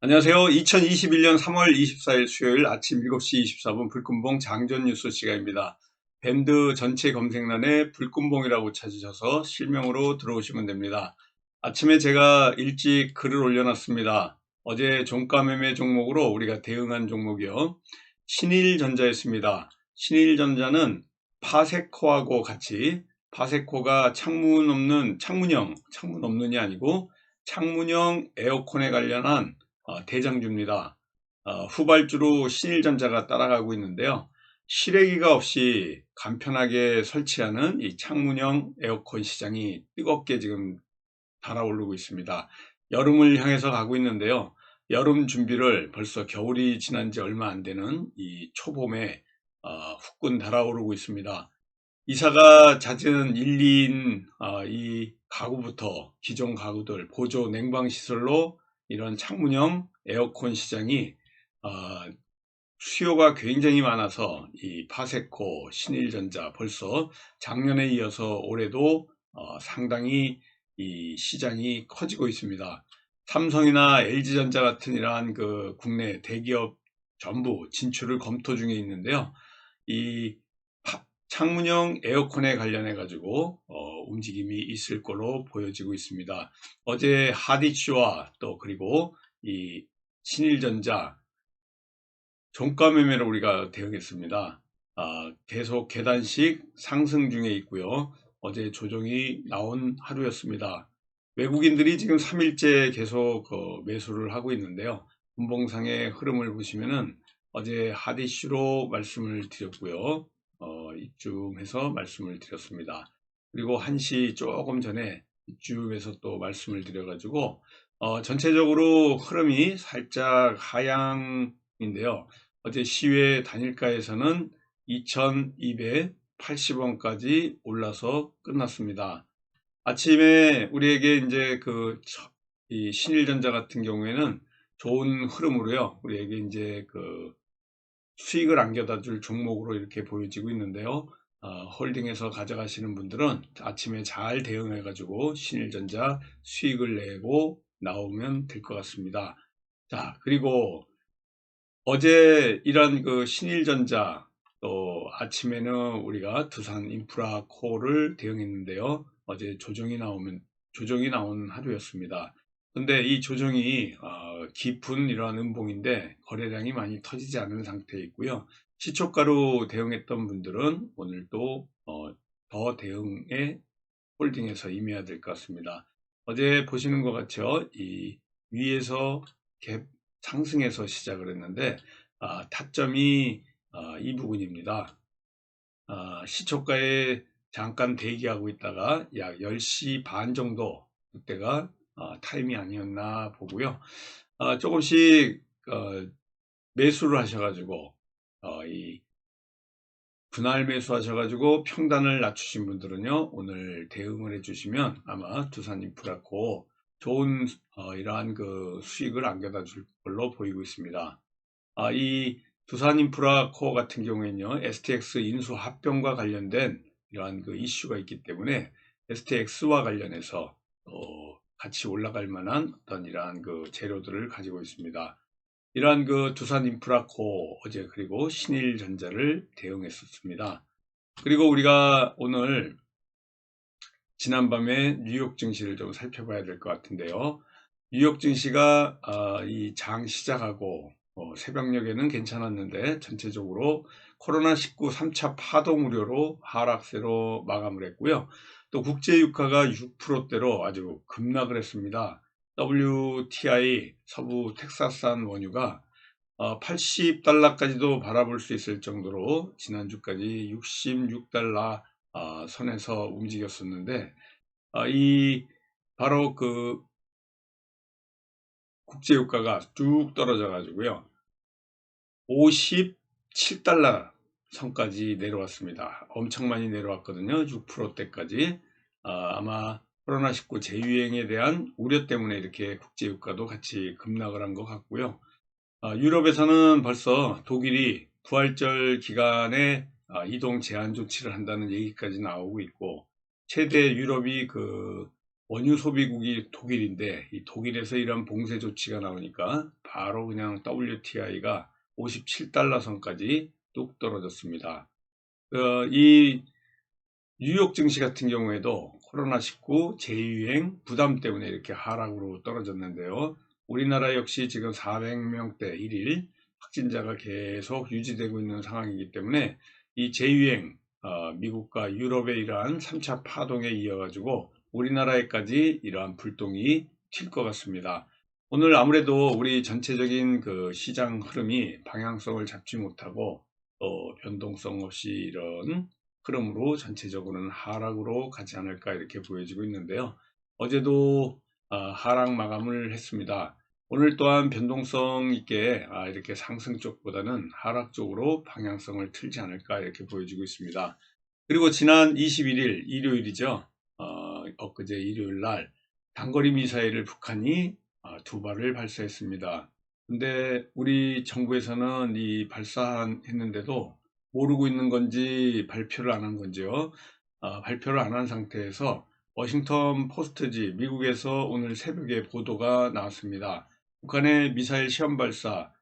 안녕하세요. 2021년 3월 24일 수요일 아침 7시 24분 불금봉 장전 뉴스 시간입니다. 밴드 전체 검색란에 불금봉이라고 찾으셔서 실명으로 들어오시면 됩니다. 아침에 제가 일찍 글을 올려놨습니다. 어제 종가 매매 종목으로 우리가 대응한 종목이요. 신일전자였습니다. 신일전자는 파세코하고 같이 파세코가 창문 없는 창문형, 창문 없는이 아니고 창문형 에어컨에 관련한 어, 대장주입니다. 어, 후발주로 신일전자가 따라가고 있는데요. 실외기가 없이 간편하게 설치하는 이 창문형 에어컨 시장이 뜨겁게 지금 달아오르고 있습니다. 여름을 향해서 가고 있는데요. 여름 준비를 벌써 겨울이 지난 지 얼마 안 되는 이 초봄에 어, 후끈 달아오르고 있습니다. 이사가 잦은 1, 2인 어, 이 가구부터 기존 가구들 보조 냉방시설로 이런 창문형 에어컨 시장이 어, 수요가 굉장히 많아서 이 파세코, 신일전자 벌써 작년에 이어서 올해도 어, 상당히 이 시장이 커지고 있습니다. 삼성이나 LG전자 같은 이러한 그 국내 대기업 전부 진출을 검토 중에 있는데요. 이 창문형 에어컨에 관련해 가지고 어, 움직임이 있을 걸로 보여지고 있습니다. 어제 하디슈와 또 그리고 이 신일전자 종가 매매를 우리가 대응했습니다. 아, 계속 계단식 상승 중에 있고요. 어제 조정이 나온 하루였습니다. 외국인들이 지금 3일째 계속 어, 매수를 하고 있는데요. 분봉상의 흐름을 보시면은 어제 하디슈로 말씀을 드렸고요. 어, 이쯤에서 말씀을 드렸습니다. 그리고 1시 조금 전에 이쯤에서 또 말씀을 드려가지고 어, 전체적으로 흐름이 살짝 하향인데요. 어제 시외 단일가에서는 2280원까지 올라서 끝났습니다. 아침에 우리에게 이제 그 신일전자 같은 경우에는 좋은 흐름으로요. 우리에게 이제 그 수익을 안겨다 줄 종목으로 이렇게 보여지고 있는데요. 어, 홀딩해서 가져가시는 분들은 아침에 잘 대응해 가지고 신일전자 수익을 내고 나오면 될 것 같습니다. 자 그리고 어제 이런 그 신일전자 또 아침에는 우리가 두산 인프라 코를 대응했는데요. 어제 조정이 나오면 조정이 나온 하루였습니다. 근데 이 조정이 어, 깊은 이러한 음봉인데 거래량이 많이 터지지 않은 상태에 있고요. 시초가로 대응했던 분들은 오늘 또 어, 더 대응에 홀딩해서 임해야 될 것 같습니다. 어제 보시는 것 같죠? 이 위에서 갭 상승해서 시작을 했는데 아, 타점이 아, 이 부분입니다. 아, 시초가에 잠깐 대기하고 있다가 약 10시 반 정도 그때가 어, 타임이 아니었나 보고요. 어, 조금씩 어, 매수를 하셔가지고 어, 이 분할 매수하셔가지고 평단을 낮추신 분들은요 오늘 대응을 해주시면 아마 두산 인프라코 좋은 어, 이러한 그 수익을 안겨다 줄 걸로 보이고 있습니다. 아, 이 두산 인프라 코어 같은 경우에는요 STX 인수 합병과 관련된 이러한 그 이슈가 있기 때문에 STX와 관련해서 어, 같이 올라갈 만한 어떤 이러한 그 재료들을 가지고 있습니다. 이러한 그 두산 인프라코 어제 그리고 신일전자를 대응했었습니다. 그리고 우리가 오늘 지난밤에 뉴욕 증시를 좀 살펴봐야 될 것 같은데요. 뉴욕 증시가 아, 이장 시작하고 어, 새벽녘에는 괜찮았는데 전체적으로 코로나19 3차 파동 우려로 하락세로 마감을 했고요. 또 국제유가가 6%대로 아주 급락을 했습니다. WTI 서부 텍사스산 원유가 80달러까지도 어, 바라볼 수 있을 정도로 지난주까지 66달러 어, 선에서 움직였었는데 어, 이 바로 그 국제유가가 쭉 떨어져 가지고요 57달러 선까지 내려왔습니다. 엄청 많이 내려왔거든요. 6%대까지. 아, 마 코로나19 재유행에 대한 우려 때문에 이렇게 국제유가도 같이 급락을 한 것 같고요. 아, 유럽에서는 벌써 독일이 부활절 기간에 아, 이동 제한 조치를 한다는 얘기까지 나오고 있고 최대 유럽이 그 원유 소비국이 독일인데 이 독일에서 이런 봉쇄 조치가 나오니까 바로 그냥 WTI가 57달러 선까지 뚝 떨어졌습니다. 어, 이 뉴욕 증시 같은 경우에도 코로나19 재유행 부담 때문에 이렇게 하락으로 떨어졌는데요. 우리나라 역시 지금 400명대 1일 확진자가 계속 유지되고 있는 상황이기 때문에 이 재유행 어, 미국과 유럽의 이러한 3차 파동에 이어가지고 우리나라에까지 이러한 불똥이 튈 것 같습니다. 오늘 아무래도 우리 전체적인 그 시장 흐름이 방향성을 잡지 못하고 또 변동성 없이 이런 흐름으로 전체적으로는 하락으로 가지 않을까 이렇게 보여지고 있는데요. 어제도 어, 하락 마감을 했습니다. 오늘 또한 변동성 있게 아, 이렇게 상승 쪽보다는 하락 쪽으로 방향성을 틀지 않을까 이렇게 보여지고 있습니다. 그리고 지난 21일 일요일이죠. 어, 엊그제 일요일 날 단거리 미사일을 북한이 어, 두 발을 발사했습니다. 근데 우리 정부에서는 이 발사했는데도 모르고 있는 건지 발표를 안 한 건지요. 어, 발표를 안 한 상태에서 워싱턴 포스트지 미국에서 오늘 새벽에 보도가 나왔습니다. 북한의 미사일 시험 발사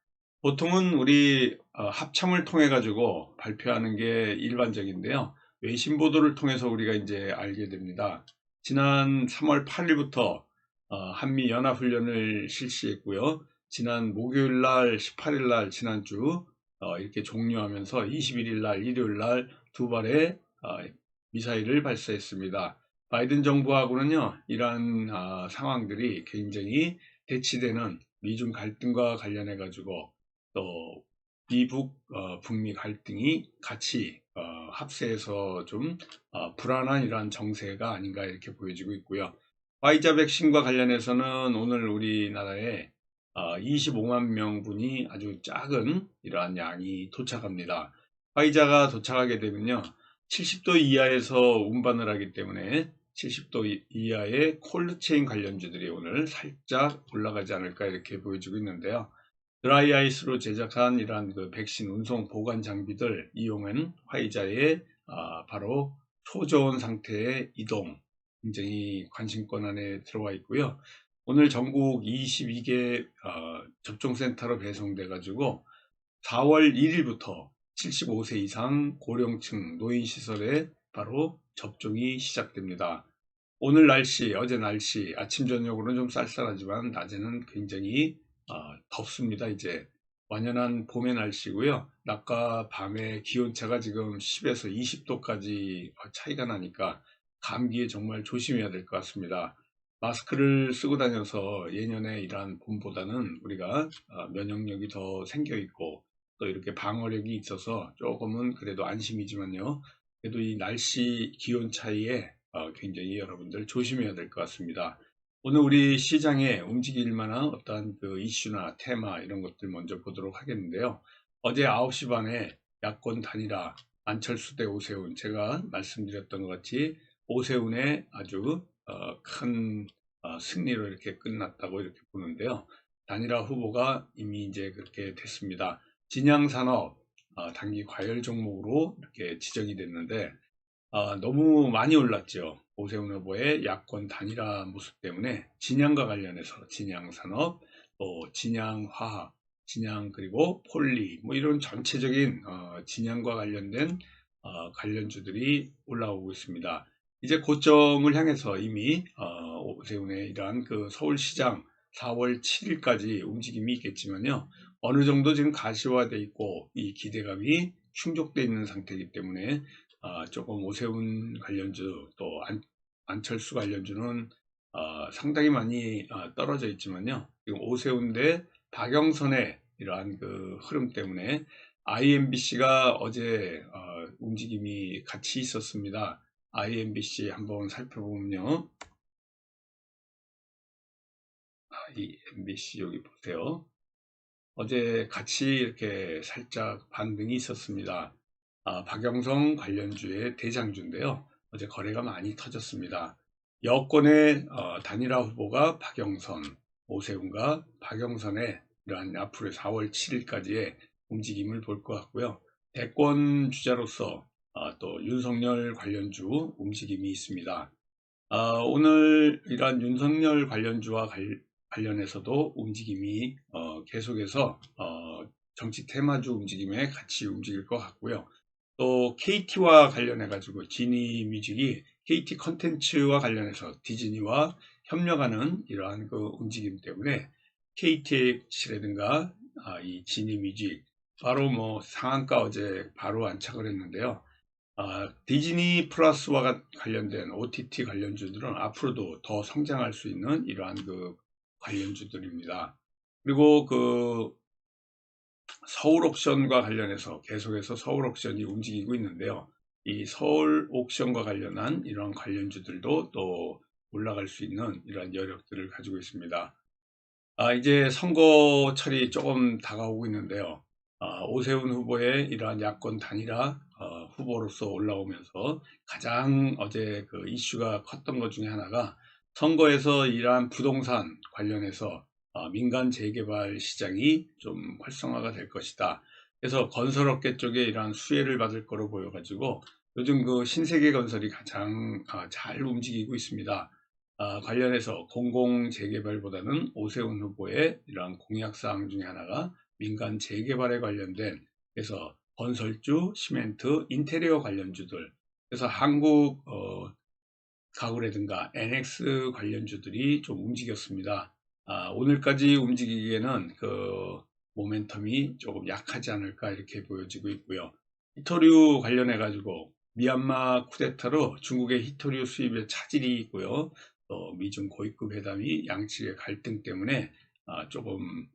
보통은 우리 어, 합참을 통해 가지고 발표하는 게 일반적인데요. 외신 보도를 통해서 우리가 이제 알게 됩니다. 지난 3월 8일부터 어, 한미 연합 훈련을 실시했고요. 지난 목요일 날, 18일 날 지난주 어, 이렇게 종료하면서 21일 날, 일요일 날 두 발의 어, 미사일을 발사했습니다. 바이든 정부하고는요, 이러한 아, 상황들이 굉장히 대치되는 미중 갈등과 관련해 가지고 또 미북 어, 북미 갈등이 같이 어, 합세해서 좀 어, 불안한 이러한 정세가 아닌가 이렇게 보여지고 있고요. 화이자 백신과 관련해서는 오늘 우리나라에 25만 어, 명분이 아주 작은 이러한 양이 도착합니다. 화이자가 도착하게 되면요. 70도 이하에서 운반을 하기 때문에 70도 이하의 콜드체인 관련주들이 오늘 살짝 올라가지 않을까 이렇게 보여지고 있는데요. 드라이 아이스로 제작한 이러한 그 백신 운송 보관 장비들 이용한 화이자의 아, 바로 초저온 상태의 이동 굉장히 관심권 안에 들어와 있고요. 오늘 전국 22개 어, 접종센터로 배송돼 가지고 4월 1일부터 75세 이상 고령층 노인시설에 바로 접종이 시작됩니다. 오늘 날씨, 어제 날씨, 아침 저녁으로는 좀 쌀쌀하지만 낮에는 굉장히 어, 덥습니다. 이제 완연한 봄의 날씨고요. 낮과 밤의 기온차가 지금 10에서 20도까지 차이가 나니까 감기에 정말 조심해야 될 것 같습니다. 마스크를 쓰고 다녀서 예년에 이러한 봄보다는 우리가 어, 면역력이 더 생겨 있고 또 이렇게 방어력이 있어서 조금은 그래도 안심이지만요. 그래도 이 날씨 기온 차이에 어, 굉장히 여러분들 조심해야 될 것 같습니다. 오늘 우리 시장에 움직일 만한 어떤 그 이슈나 테마 이런 것들 먼저 보도록 하겠는데요. 어제 9시 반에 야권 단일화 안철수 대 오세훈 제가 말씀드렸던 것 같이 오세훈의 아주 어, 큰 어, 승리로 이렇게 끝났다고 이렇게 보는데요. 단일화 후보가 이미 이제 그렇게 됐습니다. 진양산업 어, 단기 과열 종목으로 이렇게 지정이 됐는데 너무 많이 올랐죠. 오세훈 후보의 야권 단일화 모습 때문에 진양과 관련해서 진양산업, 또 진양화학, 진양 그리고 폴리 뭐 이런 전체적인 진양과 관련된 관련주들이 올라오고 있습니다. 이제 고점을 향해서 이미 어, 오세훈의 이러한 그 서울시장 4월 7일까지 움직임이 있겠지만요. 어느 정도 지금 가시화돼 있고 이 기대감이 충족돼 있는 상태이기 때문에 어, 조금 오세훈 관련주 또 안, 안철수 관련주는 어, 상당히 많이 어, 떨어져 있지만요. 지금 오세훈 대 박영선의 이러한 그 흐름 때문에 IMBC가 어제 어, 움직임이 같이 있었습니다. IMBC 한번 살펴보면요. IMBC 여기 보세요. 어제 같이 이렇게 살짝 반등이 있었습니다. 아, 박영성 관련주의 대장주인데요. 어제 거래가 많이 터졌습니다. 여권의 어, 단일화 후보가 박영선, 오세훈과 박영선의 이러한 앞으로 4월 7일까지의 움직임을 볼 것 같고요. 대권 주자로서 아, 또 윤석열 관련주 움직임이 있습니다. 아, 오늘 이러한 윤석열 관련주와 관- 관련해서도 움직임이 어, 계속해서 어, 정치 테마주 움직임에 같이 움직일 것 같고요. 또 KT와 관련해 가지고 지니 뮤직이 KT 컨텐츠와 관련해서 디즈니와 협력하는 이러한 그 움직임 때문에 KTX라든가 아, 이 지니 뮤직 바로 뭐 상한가 어제 바로 안착을 했는데요. 아, 디즈니 플러스와 가- 관련된 OTT 관련주들은 앞으로도 더 성장할 수 있는 이러한 그 관련주들입니다. 그리고 그 서울 옥션과 관련해서 계속해서 서울 옥션이 움직이고 있는데요. 이 서울 옥션과 관련한 이러한 관련주들도 또 올라갈 수 있는 이러한 여력들을 가지고 있습니다. 아, 이제 선거철이 조금 다가오고 있는데요. 아, 오세훈 후보의 이러한 야권 단일화 어, 후보로서 올라오면서 가장 어제 그 이슈가 컸던 것 중에 하나가 선거에서 이러한 부동산 관련해서 어, 민간 재개발 시장이 좀 활성화가 될 것이다. 그래서 건설업계 쪽에 이러한 수혜를 받을 거로 보여가지고 요즘 그 신세계 건설이 가장 아, 잘 움직이고 있습니다. 아, 관련해서 공공 재개발보다는 오세훈 후보의 이러한 공약사항 중에 하나가 민간 재개발에 관련된 그래서 건설주, 시멘트, 인테리어 관련주들 그래서 한국 어, 가구라든가 NX 관련주들이 좀 움직였습니다. 아, 오늘까지 움직이기에는 그 모멘텀이 조금 약하지 않을까 이렇게 보여지고 있고요. 히토류 관련해 가지고 미얀마 쿠데타로 중국의 히토류 수입에 차질이 있고요. 또 미중 고위급 회담이 양측의 갈등 때문에 아, 조금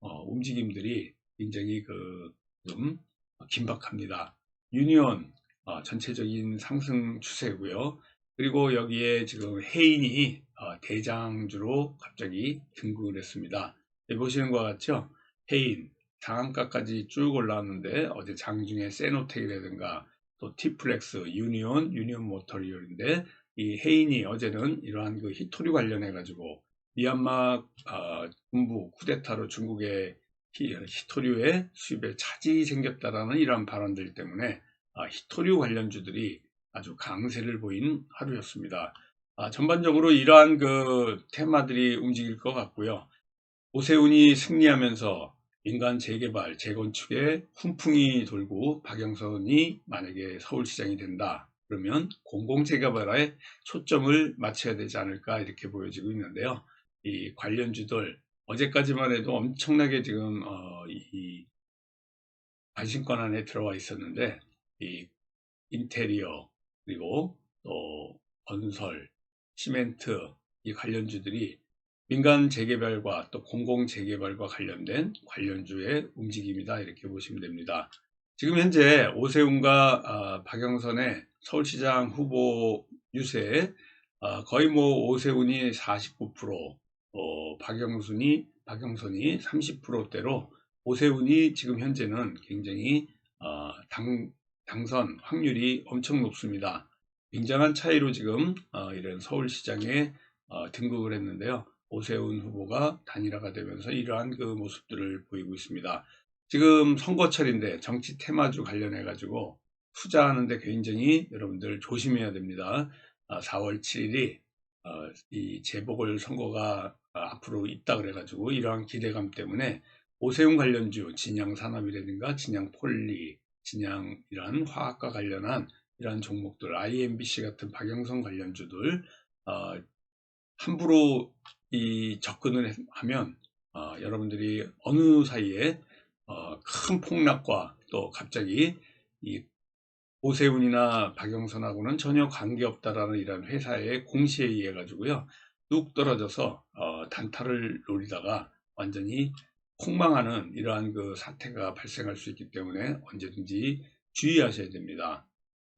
어, 움직임들이 굉장히 그좀 긴박합니다. 유니온 어, 전체적인 상승 추세고요. 그리고 여기에 지금 해인이 어, 대장주로 갑자기 등극을 했습니다. 여기 보시는 것 같죠? 해인 상한가까지 쭉 올라왔는데 어제 장중에 세노텍이라든가 또 티플렉스, 유니온, 유니온 모터리얼인데 이 해인이 어제는 이러한 그 히토리 관련해 가지고 미얀마 어, 군부 쿠데타로 중국의 히, 히토류의 수입에 차질이 생겼다라는 이러한 발언들 때문에 아, 히토류 관련주들이 아주 강세를 보인 하루였습니다. 아, 전반적으로 이러한 그 테마들이 움직일 것 같고요. 오세훈이 승리하면서 민간 재개발, 재건축에 훈풍이 돌고 박영선이 만약에 서울시장이 된다. 그러면 공공재개발에 초점을 맞춰야 되지 않을까 이렇게 보여지고 있는데요. 이 관련주들 어제까지만 해도 엄청나게 지금 어, 이 관심권 안에 들어와 있었는데 이 인테리어 그리고 또 건설, 시멘트 이 관련주들이 민간 재개발과 또 공공 재개발과 관련된 관련주의 움직임이다 이렇게 보시면 됩니다. 지금 현재 오세훈과 아, 박영선의 서울시장 후보 유세 아, 거의 뭐 오세훈이 49%, 어, 박영순이 박영선이 30%대로 오세훈이 지금 현재는 굉장히 어, 당, 당선 확률이 엄청 높습니다. 굉장한 차이로 지금 어, 이런 서울시장에 어, 등극을 했는데요. 오세훈 후보가 단일화가 되면서 이러한 그 모습들을 보이고 있습니다. 지금 선거철인데 정치 테마주 관련해 가지고 투자하는데 굉장히 여러분들 조심해야 됩니다. 4월 7일이 이 재보궐 선거가 앞으로 있다 그래가지고 이러한 기대감 때문에 오세훈 관련주 진양 산업이라든가 진양 폴리, 진양 이런 화학과 관련한 이러한 종목들, IMBC 같은 박영선 관련주들 어, 함부로 이 접근을 하면 어, 여러분들이 어느 사이에 어, 큰 폭락과 또 갑자기 이 오세훈이나 박영선하고는 전혀 관계없다라는 이런 회사의 공시에 의해 가지고요 뚝 떨어져서 어, 단타를 노리다가 완전히 폭망하는 이러한 그 사태가 발생할 수 있기 때문에 언제든지 주의하셔야 됩니다.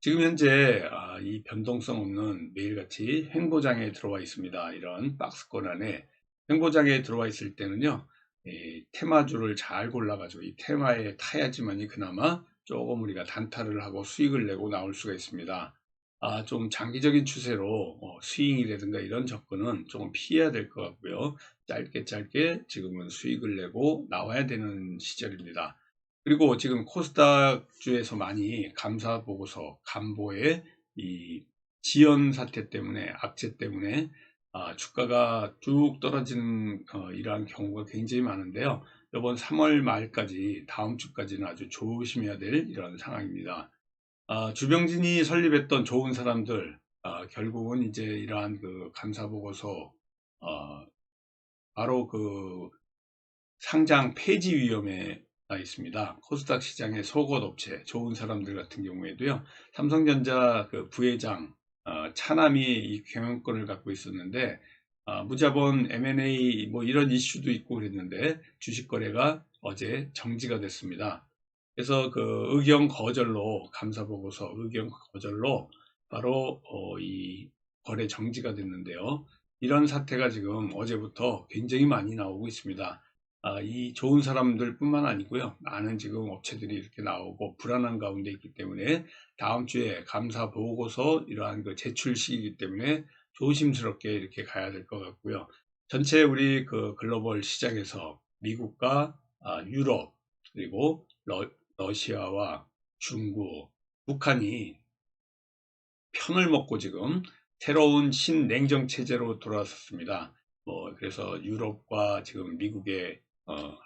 지금 현재 아, 이 변동성 없는 매일같이 횡보장에 들어와 있습니다. 이런 박스권 안에 횡보장에 들어와 있을 때는요 테마주를 잘 골라가지고 이 테마에 타야지만이 그나마 조금 우리가 단타를 하고 수익을 내고 나올 수가 있습니다. 아, 좀 장기적인 추세로 어, 스윙이라든가 이런 접근은 조금 피해야 될 것 같고요. 짧게 짧게 지금은 수익을 내고 나와야 되는 시절입니다. 그리고 지금 코스닥 주에서 많이 감사 보고서 간보에 이 지연 사태 때문에 악재 때문에 아, 주가가 쭉 떨어지는 어, 이러한 경우가 굉장히 많은데요. 이번 3월 말까지 다음 주까지는 아주 조심해야 될 이런 상황입니다. 아, 주병진이 설립했던 좋은 사람들 아, 결국은 이제 이러한 그 감사 보고서 어, 바로 그 상장 폐지 위험에 나 있습니다. 코스닥 시장의 속옷 업체 좋은 사람들 같은 경우에도요. 삼성전자 그 부회장 어, 차남이 이 경영권을 갖고 있었는데 어, 무자본 M&A 뭐 이런 이슈도 있고 그랬는데 주식 거래가 어제 정지가 됐습니다. 그래서 그 의경 거절로 감사 보고서 의경 거절로 바로 어, 이 거래 정지가 됐는데요. 이런 사태가 지금 어제부터 굉장히 많이 나오고 있습니다. 아, 이 좋은 사람들 뿐만 아니고요. 많은 지금 업체들이 이렇게 나오고 불안한 가운데 있기 때문에 다음 주에 감사 보고서 이러한 그 제출 시기이기 때문에 조심스럽게 이렇게 가야 될 것 같고요. 전체 우리 그 글로벌 시장에서 미국과 아, 유럽 그리고 러, 러시아와 중국, 북한이 편을 먹고 지금 새로운 신냉정 체제로 돌아섰습니다. 뭐 그래서 유럽과 지금 미국의 어,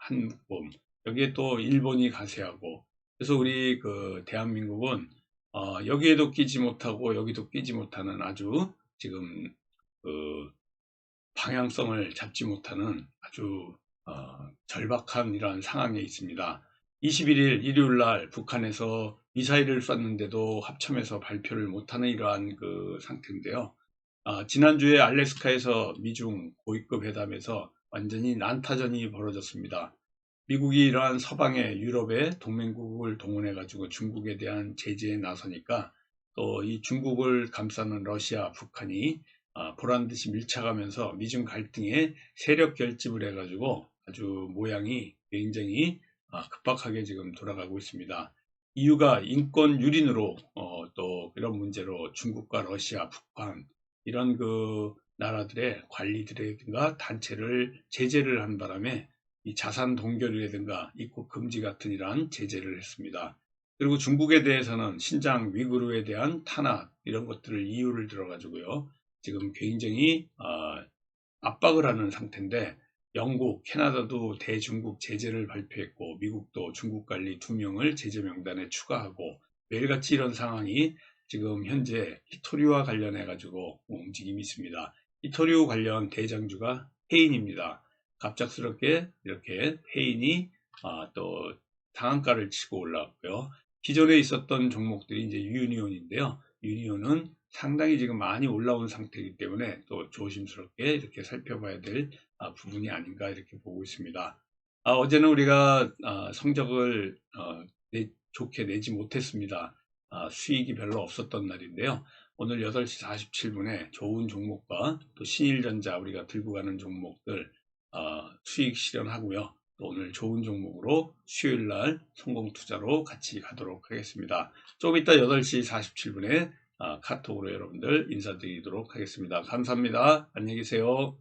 한국범 여기에 또 일본이 가세하고 그래서 우리 그 대한민국은 어, 여기에도 끼지 못하고 여기도 끼지 못하는 아주 지금 그 방향성을 잡지 못하는 아주 어, 절박한 이러한 상황에 있습니다. 21일 일요일 날 북한에서 미사일을 쐈는데도 합참에서 발표를 못하는 이러한 그 상태인데요. 아, 지난주에 알래스카에서 미중 고위급 회담에서 완전히 난타전이 벌어졌습니다. 미국이 이러한 서방의 유럽의 동맹국을 동원해 가지고 중국에 대한 제재에 나서니까 또 이 중국을 감싸는 러시아, 북한이 아, 보란 듯이 밀착하면서 미중 갈등에 세력 결집을 해 가지고 아주 모양이 굉장히 아, 급박하게 지금 돌아가고 있습니다. 이유가 인권 유린으로 어, 또 이런 문제로 중국과 러시아, 북한 이런 그 나라들의 관리들이든가 단체를 제재를 한 바람에 이 자산 동결이라든가 입국 금지 같은 이러한 제재를 했습니다. 그리고 중국에 대해서는 신장 위구르에 대한 탄압 이런 것들을 이유를 들어가지고요. 지금 굉장히 어, 압박을 하는 상태인데 영국, 캐나다도 대중국 제재를 발표했고 미국도 중국 관리 두 명을 제재 명단에 추가하고 매일같이 이런 상황이 지금 현재 히토리와 관련해 가지고 움직임이 있습니다. 히토리오 관련 대장주가 해인입니다. 갑작스럽게 이렇게 해인이 아, 또 상한가를 치고 올라왔고요. 기존에 있었던 종목들이 이제 유니온인데요. 유니온은 상당히 지금 많이 올라온 상태이기 때문에 또 조심스럽게 이렇게 살펴봐야 될 아, 부분이 아닌가 이렇게 보고 있습니다. 아, 어제는 우리가 아, 성적을 어, 내, 좋게 내지 못했습니다. 아, 수익이 별로 없었던 날인데요. 오늘 8시 47분에 좋은 종목과 또 신일전자 우리가 들고 가는 종목들 어, 수익 실현하고요. 또 오늘 좋은 종목으로 수요일 날 성공 투자로 같이 가도록 하겠습니다. 좀 이따 8시 47분에 어, 카톡으로 여러분들 인사드리도록 하겠습니다. 감사합니다. 안녕히 계세요.